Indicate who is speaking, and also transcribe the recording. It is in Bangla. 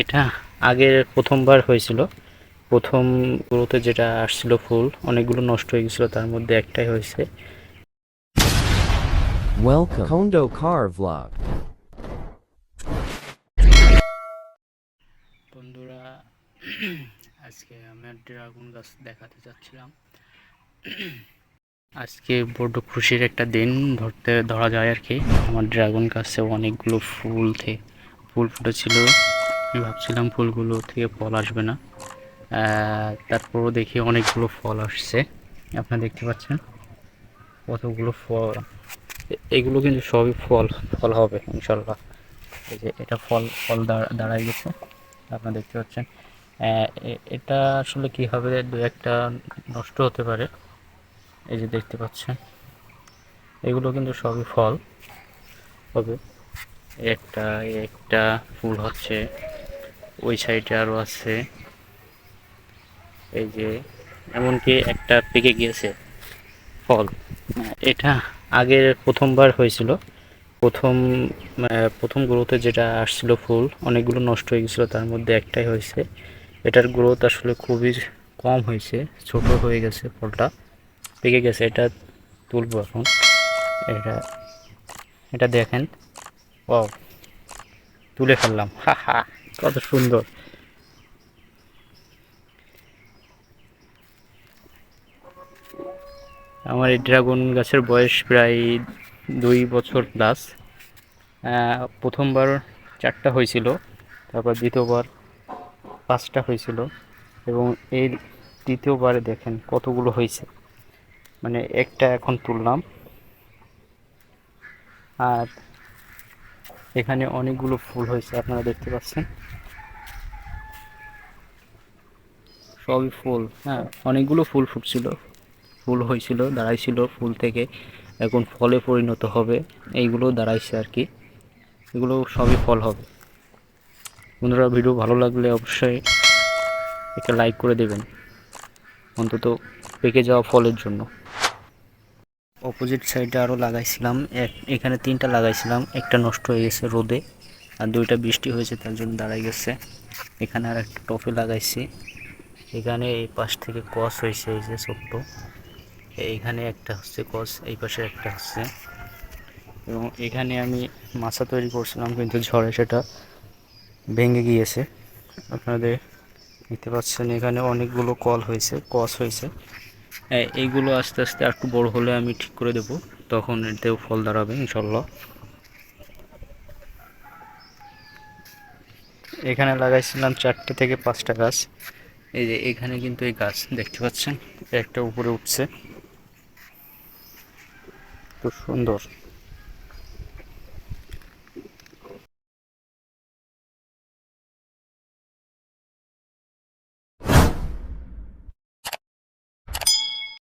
Speaker 1: এটা আগে প্রথমবার হয়েছিল। প্রথম গ্রোথে যেটা আসছিল ফুল অনেকগুলো নষ্ট হয়ে গেছিল তার মধ্যে একটাই হয়েছে.
Speaker 2: Kondo Car Vlog.
Speaker 1: বন্ধুরা আজকে আমার ড্রাগন গাছ দেখাতে চাচ্ছিলাম আজকে বড্ড খুশির একটা দিন ধরতে ধরা যায় আর কি। আমার ড্রাগন গাছে অনেকগুলো ফুল থেকে ফুল ফুটেছিল। ভাবছিলাম ফুলগুলো থেকে ফল আসবে না। তারপরও দেখি অনেকগুলো ফল আসছে। আপনারা দেখতে পাচ্ছেন কতগুলো ফল। এগুলো কিন্তু সবই ফল ফল হবে ইনশাল্লাহ। এই যে এটা ফল ফল দাঁড়া- দাঁড়ায় গেছে, আপনারা দেখতে পাচ্ছেন। এটা আসলে কি হবে, দু একটা নষ্ট হতে পারে। এই যে দেখতে পাচ্ছেন, এগুলো কিন্তু সবই ফল হবে। একটা একটা ফুল হচ্ছে। ওই সাইডে আরও আছে। এই যে, এমনকি একটা পেকে গিয়েছে ফল। এটা আগে প্রথমবার হয়েছিল। প্রথম প্রথম গ্রোথে যেটা আসছিল ফুল, অনেকগুলো নষ্ট হয়ে গেছিল তার মধ্যে একটাই হয়েছে। এটার গ্রোথ আসলে খুবই কম হয়েছে, ছোট হয়ে গেছে ফলটা। পেকে গেছে, এটা তুলবো এখন। এটা এটা দেখেন। ও তুলে ফেললাম। হা হা। কত সুন্দর। আমার এই ড্রাগন গাছের বয়স প্রায় দুই বছর প্লাস প্রথমবার চারটা হয়েছিল, তারপর দ্বিতীয়বার পাঁচটা হয়েছিল এবং এই তৃতীয়বারে দেখেন কতগুলো হয়েছে। মানে একটা এখন তুললাম। আর এখানে অনেকগুলো ফুল হয়েছে, আপনারা দেখতে পাচ্ছেন। সবই ফুল হ্যাঁ অনেকগুলো ফুল ফুটছিল। ফুল হয়েছিল, দাঁড়াইছিল ফুল থেকে। এখন ফলে পরিণত হবে, এইগুলো দাঁড়াইছে আর কি। এগুলো সবই ফল হবে। বন্ধুরা, ভিডিও ভালো লাগলে অবশ্যই একটা লাইক করে দেবেন। অন্তত পেকে যাওয়া ফলের জন্য। অপোজিট সাইডে আরও লাগাইছিলাম। এক, এখানে তিনটা লাগাইছিলাম। একটা নষ্ট হয়ে গেছে রোদে, আর দুইটা বৃষ্টি হয়েছে, তার জন্য দাঁড়াই গেছে। এখানে আর একটা টফে লাগাইছি। এখানে এই পাশ থেকে কস হয়েছে, এই যে ছোট্ট। এইখানে একটা হচ্ছে কস এই পাশে একটা হচ্ছে। এবং এখানে আমি মাছা তৈরি করছিলাম, কিন্তু ঝড়ে সেটা ভেঙে গিয়েছে। আপনাদের দেখতে পাচ্ছেন, এখানে অনেকগুলো কল হয়েছে কস হয়েছে। এইগুলো আস্তে আস্তে একটু বড় হলে আমি ঠিক করে দেব। তখন এতেও ফল দাঁড়াবে, ইনশাল্লাহ। এখানে লাগাইছিলাম চারটে থেকে পাঁচটা গাছ। এই যে এখানে কিন্তু এই গাছ দেখতে পাচ্ছেন, একটা উপরে উঠছে। খুব সুন্দর।